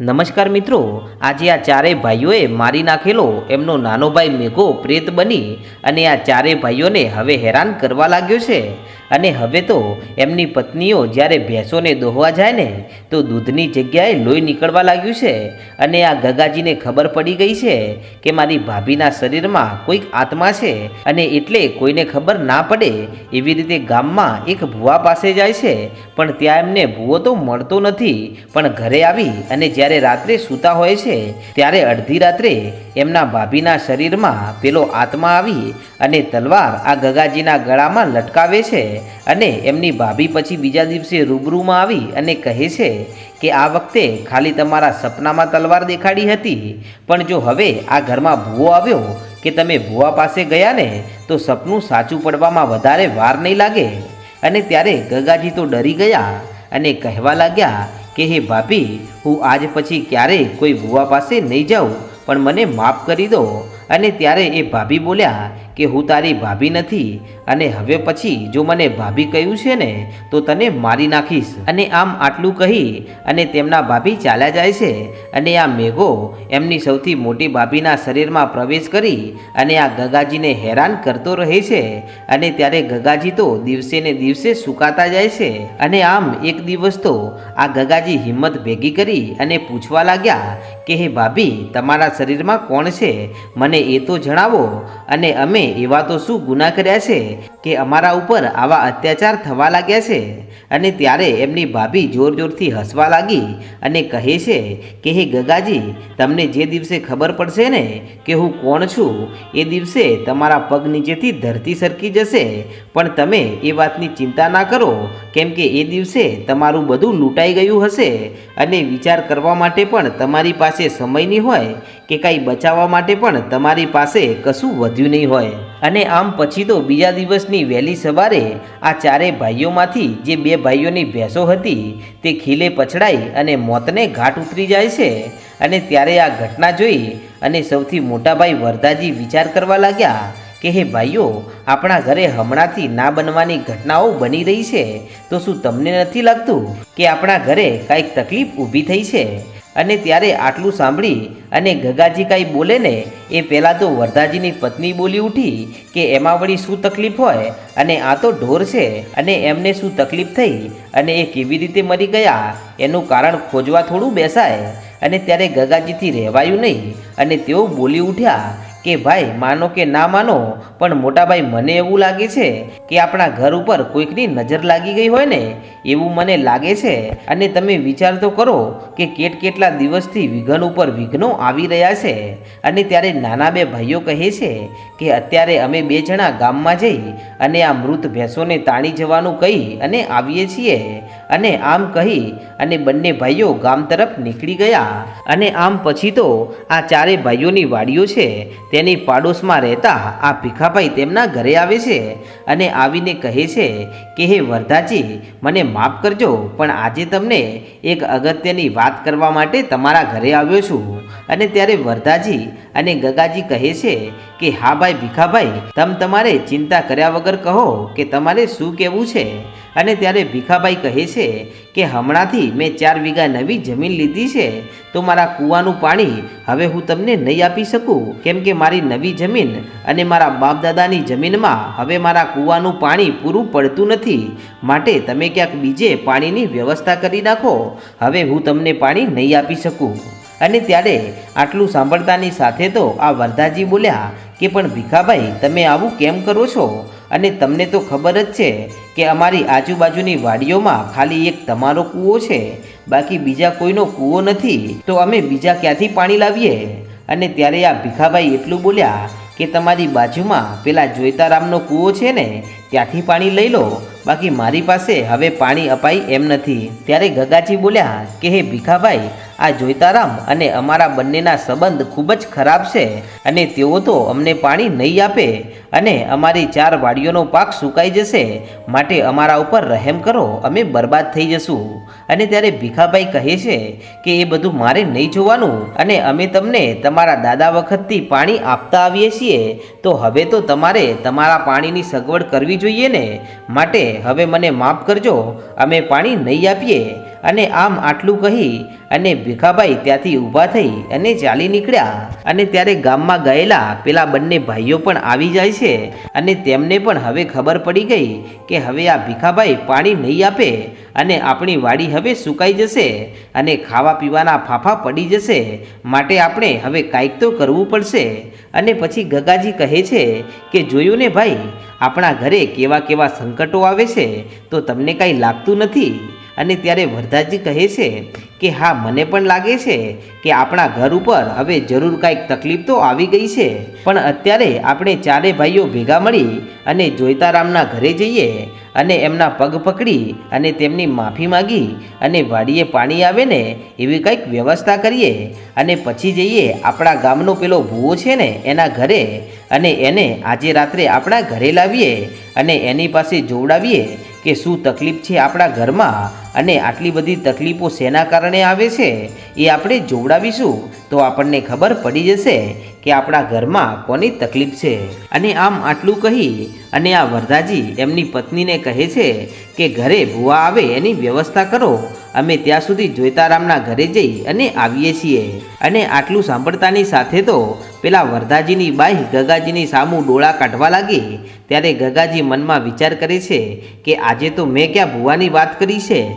નમસ્કાર મિત્રો, આજે આ ચારેય ભાઈઓએ મારી નાખેલો એમનો નાનો ભાઈ મેઘો પ્રેત બની અને આ ચારેય ભાઈઓને હવે હેરાન કરવા લાગ્યો છે. અને હવે તો એમની પત્નીઓ જ્યારે ભેંસોને દોહવા જાય ને, તો દૂધની જગ્યાએ લોહી નીકળવા લાગ્યું છે અને આ ગગાજીને ખબર પડી ગઈ છે કે મારી ભાભીના શરીરમાં કોઈક આત્મા છે અને એટલે કોઈને ખબર ના પડે એવી રીતે ગામમાં એક ભૂવા પાસે જાય છે. પણ ત્યાં એમને ભૂવો તો મળતો નથી. પણ ઘરે આવી અને જ્યારે રાત્રે સૂતા હોય છે, ત્યારે અડધી રાત્રે એમના ભાભીના શરીરમાં પેલો આત્મા આવી અને તલવાર આ ગગાજીના ગળામાં લટકાવે છે. અને એમની ભાભી પછી બીજા દિવસે રૂબરૂમાં આવી અને કહે છે કે આ વખતે ખાલી તમારા સપનામાં તલવાર દેખાડી હતી. પણ જો હવે આ ઘરમાં ભૂવો આવ્યો કે તમે ભૂવા પાસે ગયા ને તો સપનું સાચું પડવામાં વધારે વાર નહીં લાગે. અને ત્યારે ગગાજી તો ડરી ગયા અને કહેવા લાગ્યા કે, હે ભાભી, હું આજ પછી ક્યારેય કોઈ ભૂવા પાસે નહીં જાઉં, પણ મને માફ કરી દો. અને ત્યારે એ ભાભી બોલ્યા કે હું તારી ભાભી નથી અને હવે પછી જો મને ભાભી કહ્યું છે ને, તો તને મારી નાખીશ. અને આમ આટલું કહી અને તેમના ભાભી ચાલ્યા જાય છે અને આ મેઘો એમની સૌથી મોટી ભાભીના શરીરમાં પ્રવેશ કરી અને આ ગગાજીને હેરાન કરતો રહે છે અને ત્યારે ગગાજી તો દિવસે ને દિવસે સુકાતા જાય છે. અને આમ એક દિવસ તો આ ગગાજી હિંમત ભેગી કરી અને પૂછવા લાગ્યા કે, હે ભાભી, તમારા શરીરમાં કોણ છે? મને એ તો જણાવો. અને અમે એવા તો શું ગુના કર્યા છે કે અમારા ઉપર આવા અત્યાચાર થવા લાગ્યા છે? અને ત્યારે એમની ભાભી જોર જોરથી હસવા લાગી અને કહે છે કે, હે ગગાજી, તમને જે દિવસે ખબર પડશે ને કે હું કોણ છું, એ દિવસે તમારા પગ નીચેથી ધરતી સરકી જશે. પણ તમે એ વાતની ચિંતા ના કરો, કેમ કે એ દિવસે તમારું બધું લૂંટાઈ ગયું હશે અને વિચાર કરવા માટે પણ તમારી પાસે સમય નહીં હોય કે કાંઈ બચાવવા માટે પણ તમારી પાસે કશું વધ્યું નહીં હોય. અને આમ પછી તો બીજા દિવસની વહેલી સવારે આ ચારેય ભાઈઓમાંથી જે બે ભાઈઓની ભેંસો હતી તે ખીલે પછડાઈ અને મોતને ઘાટ ઉતરી જાય છે. અને ત્યારે આ ઘટના જોઈ અને સૌથી મોટા ભાઈ વરદાજી વિચાર કરવા લાગ્યા કે, હે ભાઈઓ, આપણા ઘરે હમણાંથી ના બનવાની ઘટનાઓ બની રહી છે. તો શું તમને નથી લાગતું કે આપણા ઘરે કાંઈક તકલીફ ઊભી થઈ છે? અને ત્યારે આટલું સાંભળી અને ગગાજી કાંઈ બોલે ને એ પહેલાં તો વરદાજીની પત્ની બોલી ઉઠી કે એમાં વળી શું તકલીફ હોય અને આ તો ઢોર છે અને એમને શું તકલીફ થઈ અને એ કેવી રીતે મરી ગયા, એનું કારણ ખોજવા થોડું બેસાય. અને ત્યારે ગગાજીથી રહેવાયું નહીં અને તેઓ બોલી ઉઠ્યા કે ભાઈ, માનો કે ના માનો, પણ મોટાભાઈ મને એવું લાગે છે કે આપણા ઘર ઉપર કોઈકની નજર લાગી ગઈ હોય ને, એવું મને લાગે છે. અને તમે વિચાર તો કરો કે કેટ કેટલા દિવસથી વિઘન ઉપર વિઘ્નો આવી રહ્યા છે. અને ત્યારે નાના બે ભાઈઓ કહે છે કે અત્યારે અમે બે જણા ગામમાં જઈ અને આ મૃત ભેંસોને તાણી જવાનું કહી અને આવીએ છીએ. અને આમ કહી અને બંને ભાઈઓ ગામ તરફ નીકળી ગયા. અને આમ પછી તો આ ચારે ભાઈઓની વાડીઓ છે. તેની પાડોશમાં રહેતા આ ભીખાભાઈ તેમના ઘરે આવે છે અને આવીને કહે છે કે, હે વરદાજી, મને માફ કરજો, પણ આજે તમને એક અગત્યની વાત કરવા માટે તમારા ઘરે આવ્યો છું. અને ત્યારે વરદાજી અને ગગાજી કહે છે કે, હા ભાઈ ભીખાભાઈ, તમ તમારે ચિંતા કર્યા વગર કહો કે તમારે શું કહેવું છે. અને ત્યારે ભીખાભાઈ કહે છે કે હમણાંથી મેં ચાર વીઘા નવી જમીન લીધી છે, તો મારા કૂવાનું પાણી હવે હું તમને નહીં આપી શકું. કેમ કે મારી નવી જમીન અને મારા બાપ દાદાની જમીનમાં હવે મારા કૂવાનું પાણી પૂરું પડતું નથી. માટે તમે ક્યાંક બીજે પાણીની વ્યવસ્થા કરી નાખો. હવે હું તમને પાણી નહીં આપી શકું. અને ત્યારે આટલું સાંભળતાની સાથે તો આ વરદાજી બોલ્યા કે પણ ભીખાભાઈ, તમે આવું કેમ કરો છો? અને તમને તો ખબર જ છે કે અમારી આજુબાજુની વાડીઓમાં ખાલી એક તમારો કૂવો છે. બાકી બીજા કોઈનો કૂવો નથી. તો અમે બીજા ક્યાંથી પાણી લાવીએ? અને ત્યારે આ ભીખાભાઈ એટલું બોલ્યા કે તમારી બાજુમાં પેલા જોઈતારામનો કૂવો છે ને, ત્યાંથી પાણી લઈ લો. બાકી મારી પાસે હવે પાણી અપાય એમ નથી. ત્યારે ગગાજી બોલ્યા કે, હે ભીખાભાઈ આ જોઈતારામ અને અમારા બંનેના સંબંધ ખૂબ જ ખરાબ છે અને તેઓ તો અમને પાણી નહીં આપે અને અમારી ચાર વાડીઓનો પાક સુકાઈ જશે. માટે અમારા ઉપર રહેમ કરો, અમે બરબાદ થઈ જશું. અને ત્યારે ભીખાભાઈ કહે છે કે એ બધું મારે નહીં જોવાનું અને અમે તમને તમારા દાદા વખતથી પાણી આપતા આવીએ છીએ. તો હવે તો તમારે તમારા પાણીની સગવડ કરવી જોઈએ ને. માટે હવે મને માફ કરજો, અમે પાણી નહીં આપીએ. અને આમ આટલું કહી અને ભીખાભાઈ ત્યાંથી ઊભા થઈ અને ચાલી નીકળ્યા. અને ત્યારે ગામમાં ગયેલા પેલા બંને ભાઈઓ પણ આવી જાય છે અને તેમને પણ હવે ખબર પડી ગઈ કે હવે આ ભીખાભાઈ પાણી નહીં આપે અને આપણી વાડી હવે સુકાઈ જશે અને ખાવા પીવાના ફાફા પડી જશે. માટે આપણે હવે કાંઈક તો કરવું પડશે. અને પછી ગગાજી કહે છે કે, જોયું ને ભાઈ, આપણા ઘરે કેવા કેવા સંકટો આવે છે, તો તમને કાંઈ લાગતું નથી? અને ત્યારે વરદાજી કહે છે કે, હા, મને પણ લાગે છે કે આપણા ઘર ઉપર હવે જરૂર કાંઈક તકલીફ તો આવી ગઈ છે. પણ અત્યારે આપણે ચારે ભાઈઓ ભેગા મળી અને જોઈતારામના ઘરે જઈએ અને એમના પગ પકડી અને તેમની માફી માગી અને વાડીએ પાણી આવે ને એવી કંઈક વ્યવસ્થા કરીએ અને પછી જઈએ આપણા ગામનો પેલો ભૂવો છે ને એના ઘરે અને એને આજે રાત્રે આપણા ઘરે લાવીએ અને એની પાસે જોવડાવીએ કે શું તકલીફ છે આપણા ઘરમાં અને આટલી બધી તકલીફો શેના કારણે આવે છે એ આપણે જોવડાવીશું? તો આપણને ખબર પડી જશે કે આપણા ઘરમાં કોની તકલીફ છે. અને આમ આટલું કહી અને આ વરદાજી એમની પત્નીને કહે છે કે ઘરે ભૂવા આવે એની વ્યવસ્થા કરો. અમે ત્યાં સુધી જોઈતારામના ઘરે જઈ અને આવીએ છીએ. અને આટલું સાંભળતાની સાથે તો પેલા વરદાજીની બાઈ ગગાજીની સામું ડોળા કાઢવા લાગી. ત્યારે ગગાજી મનમાં વિચાર કરે છે કે આજે તો મેં ક્યાં ભૂવાની વાત કરી છે?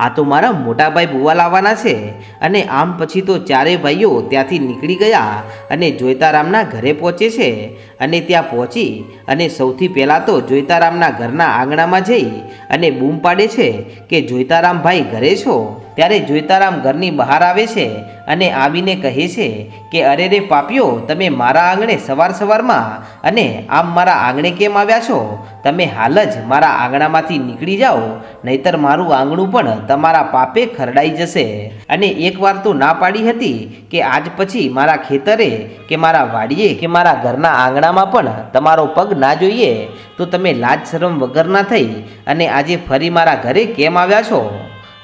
આ તો મારા મોટા ભાઈ ભૂવા લાવવાના છે. અને આમ પછી તો ચારેય ભાઈઓ ત્યાંથી નીકળી ગયા અને જોઈતારામના ઘરે પહોંચે છે. અને ત્યાં પહોંચી અને સૌથી પહેલાં તો જોઈતારામના ઘરના આંગણામાં જઈ અને બૂમ પાડે છે કે, જોઈતારામ ભાઈ ઘરે છો? ત્યારે જોઈતારામ ઘરની બહાર આવે છે અને આવીને કહે છે કે, અરે રે પાપીઓ, તમે મારા આંગણે સવાર સવારમાં અને આમ મારા આંગણે કેમ આવ્યા છો? તમે હાલ જ મારા આંગણામાંથી નીકળી જાઓ, નહીતર મારું આંગણું પણ તમારા પાપે ખરડાઈ જશે. અને એકવાર તો ના પાડી હતી કે આજ પછી મારા ખેતરે કે મારા વાડીએ કે મારા ઘરના આંગણામાં પણ તમારો પગ ના જોઈએ, તો તમે લાજ શરમ વગરના થઈ અને આજે ફરી મારા ઘરે કેમ આવ્યા છો?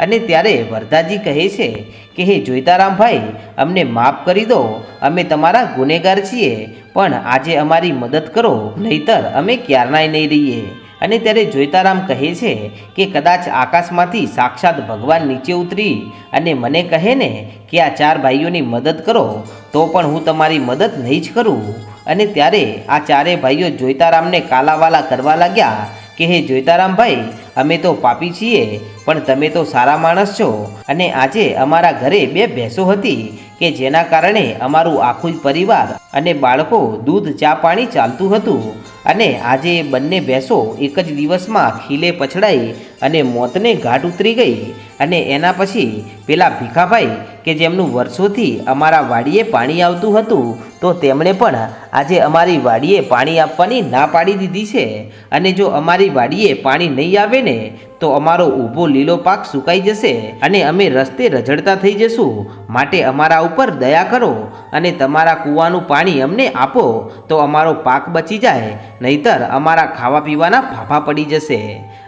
અને ત્યારે વરદાજી કહે છે કે, હે જોઈતારામભાઈ, અમને માફ કરી દો, અમે તમારા ગુનેગાર છીએ, પણ આજે અમારી મદદ કરો, નહીતર અમે ક્યારનાય નહીં રહીએ. અને ત્યારે જોઈતારામ કહે છે કે કદાચ આકાશમાંથી સાક્ષાત ભગવાન નીચે ઉતરી અને મને કહે ને કે આ ચાર ભાઈઓની મદદ કરો, તો પણ હું તમારી મદદ નહીં જ કરું. અને ત્યારે આ ચારે ભાઈઓ જોઈતારામને કાલાવાલા કરવા લાગ્યા કે, હે જોઈતારામભાઈ અમે તો પાપી છીએ, પણ તમે તો સારા માણસ છો. અને આજે અમારા ઘરે બે ભેંસો હતી કે જેના કારણે અમારું આખું પરિવાર અને બાળકો દૂધ, ચા, પાણી ચાલતું હતું. અને આજે બંને ભેંસો એક જ દિવસમાં ખીલે પછડાઈ અને મોતને ઘાટ ઉતરી ગઈ. અને એના પછી પેલા ભીખાભાઈ કે જેમનું વર્ષોથી અમારા વાડીએ પાણી આવતું હતું, તો તેમણે પણ આજે અમારી વાડીએ પાણી આપવાની ના પાડી દીધી છે. અને જો અમારી વાડીએ પાણી નહીં આવે ને, તો અમારો ઊભો લીલો પાક સુકાઈ જશે અને અમે રસ્તે રઝળતા થઈ જશું. માટે અમારા ઉપર દયા કરો અને તમારા કૂવાનું પાણી અમને આપો, તો અમારો પાક બચી જાય. નહીતર અમારા ખાવા પીવાના ફાફા પડી જશે.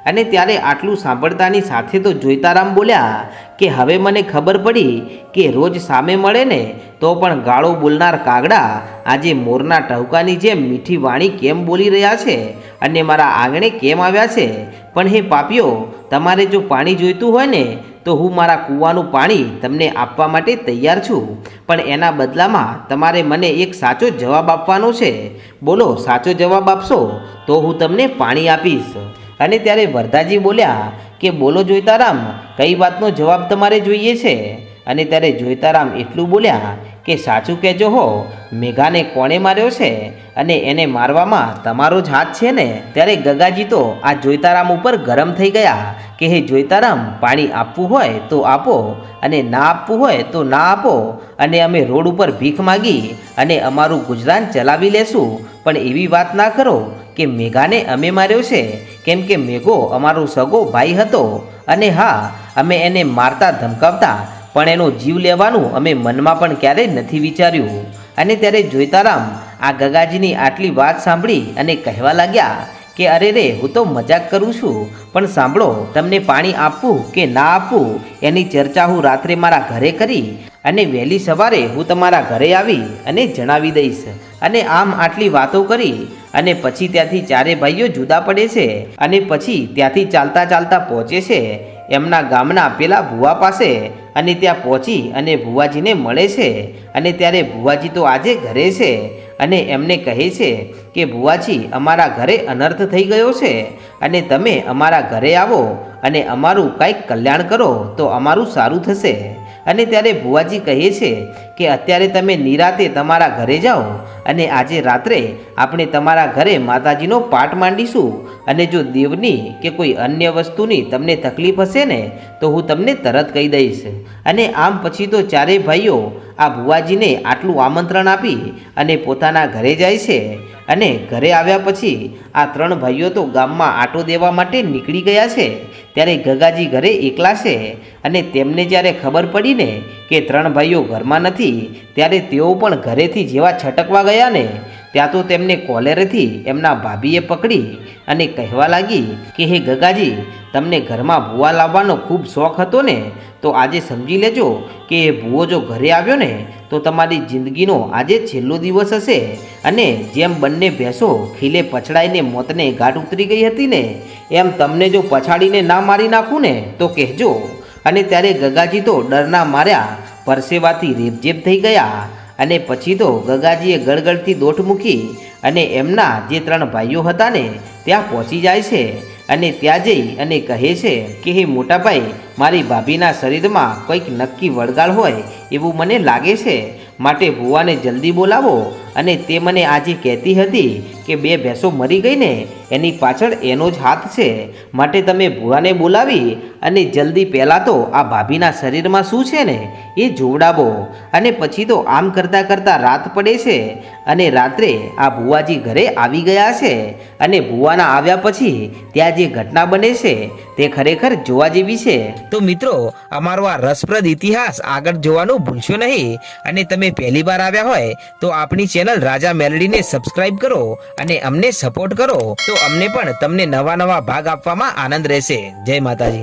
અને ત્યારે આટલું સાંભળતાની સાથે તો જોઈતારામ બોલ્યા કે હવે મને ખબર પડી કે રોજ સામે મળે ને તો પણ ગાળો બોલનાર કાગડા આજે મોરના ટહુકાની જેમ મીઠી વાણી કેમ બોલી રહ્યા છે? અને મારા આંગણે કેમ આવ્યા છે? પણ હે પાપીઓ, તમારે જો પાણી જોઈતું હોય ને, તો હું મારા કૂવાનું પાણી તમને આપવા માટે તૈયાર છું. પણ એના બદલામાં તમારે મને એક સાચો જવાબ આપવાનો છે. બોલો, સાચો જવાબ આપશો? તો હું તમને પાણી આપીશ. અને ત્યારે વરદાજી બોલ્યા કે, બોલો જોઈતારામ, કઈ વાતનો જવાબ તમારે જોઈએ છે? અને ત્યારે જોઈતારામ એટલું બોલ્યા કે, સાચું કહેજો હો, મેઘાને કોણે માર્યો છે? અને એને મારવામાં તમારો જ હાથ છે ને? ત્યારે ગગાજી તો આ જોઈતારામ ઉપર ગરમ થઈ ગયા કે, હે જોઈતારામ, પાણી આપવું હોય તો આપો અને ના આપવું હોય તો ના આપો. અને અમે રોડ ઉપર ભીખ માગી અને અમારું ગુજરાન ચલાવી લેશું. પણ એવી વાત ના કરો કે, મેઘાને અમે માર્યો છે. કેમ કે મેઘો અમારો સગો ભાઈ હતો. અને હા, અમે એને મારતા ધમકાવતા પણ એનો જીવ લેવાનું અમે મનમાં પણ ક્યારેય નથી વિચાર્યું. અને ત્યારે જોઈતારામ આ ગગાજીની આટલી વાત સાંભળી અને કહેવા લાગ્યા કે, અરે રે, હું તો મજાક કરું છું, પણ સાંભળો, તમને પાણી આપવું કે ના આપવું, એની ચર્ચા હું રાત્રે મારા ઘરે કરી અને વહેલી સવારે હું તમારા ઘરે આવી અને જણાવી દઈશ. અને આમ આટલી વાતો કરી અને પછી ત્યાંથી ચારે ભાઈઓ જુદા પડે છે અને પછી ત્યાંથી ચાલતા ચાલતા પહોંચે છે. એમના ગામના પેલા ભુવા પાસે અને ત્યાં પહોંચી અને ભુવાજીને મળે છે. અને ત્યારે ભુવાજી તો આજે ઘરે છે અને એમને કહે છે કે, ભુવાજી, અમારા ઘરે અનર્થ થઈ ગયો છે અને તમે અમારા ઘરે આવો અને અમારું કંઈક કલ્યાણ કરો તો અમારું સારું થશે. અને ત્યારે ભુવાજી કહે છે કે અત્યારે તમે નિરાતે તમારા ઘરે જાઓ અને આજે રાત્રે આપણે તમારા ઘરે માતાજીનો પાઠ માંડીશું. અને જો દેવની કે કોઈ અન્ય વસ્તુની તમને તકલીફ હશે ને, તો હું તમને તરત કહી દઈશ. અને આમ પછી તો ચારેય ભાઈઓ આ ભુવાજીને આટલું આમંત્રણ આપી અને પોતાના ઘરે જાય છે. અને ઘરે આવ્યા પછી આ ત્રણ ભાઈઓ તો ગામમાં આટો દેવા માટે નીકળી ગયા છે. ત્યારે ગગાજી ઘરે એકલા છે અને તેમને જ્યારે ખબર પડીને કે ત્રણ ભાઈઓ ઘરમાં નથી, ત્યારે તેઓ પણ ઘરેથી જેવા છટકવા ગયા ને ત્યાં તો તેમને કોલેરેથી એમના ભાભીએ પકડી અને કહેવા લાગી કે, હે ગગાજી, તમને ઘરમાં ભૂવા લાવવાનો ખૂબ શોખ હતો ને, તો આજે સમજી લેજો કે એ ભૂવો જો ઘરે આવ્યો ને, તો તમારી જિંદગીનો આજે છેલ્લો દિવસ હશે. અને જેમ બંને ભેંસો ખીલે પછડાઈને મોતને ગાઢ ઉતરી ગઈ હતી ને, એમ તમને જો પછાડીને ના મારી નાખું ને, તો કહેજો. અને ત્યારે ગગાજી તો ડરના માર્યા, પરસેવાથી રેબજેબ થઈ ગયા. અને પછી તો ગગાજીએ ગળગળતી દોટ મૂકી અને એમના જે ત્રણ ભાઈઓ હતા ને, ત્યાં પહોંચી જાય છે અને ત્યાં જઈ અને કહે છે કે, હે મોટાભાઈ મારી ભાભીના શરીરમાં કંઈક નક્કી વળગાળ હોય એવું મને લાગે છે. માટે ભુવાને જલ્દી બોલાવો અને તે મને આજે કહેતી હતી કે બે ભેંસો મરી ગઈ ને એની પાછળ એનો જ હાથ છે. માટે તમે ભુવાને બોલાવી અને જલ્દી પહેલાં તો આ ભાભીના શરીરમાં શું છે ને એ જોવડાવો. અને પછી તો આમ કરતાં કરતાં રાત પડે છે અને રાત્રે આ ભુવાજી ઘરે આવી ગયા છે અને ભુવાના આવ્યા પછી ત્યાં જે ઘટના બને છે તે ખરેખર જોવા જેવી છે. તો મિત્રો, અમારો આ રસપ્રદ ઇતિહાસ આગળ જોવાનું ભૂલશો નહીં અને તમે પહેલી વાર આવ્યા હોય તો આપણી ચેનલ રાજા મેલડીને સબસ્ક્રાઇબ કરો અને અમને સપોર્ટ કરો તો અમને પણ તમને નવા નવા ભાગ આપવામાં આનંદ રહેશે. જય માતાજી.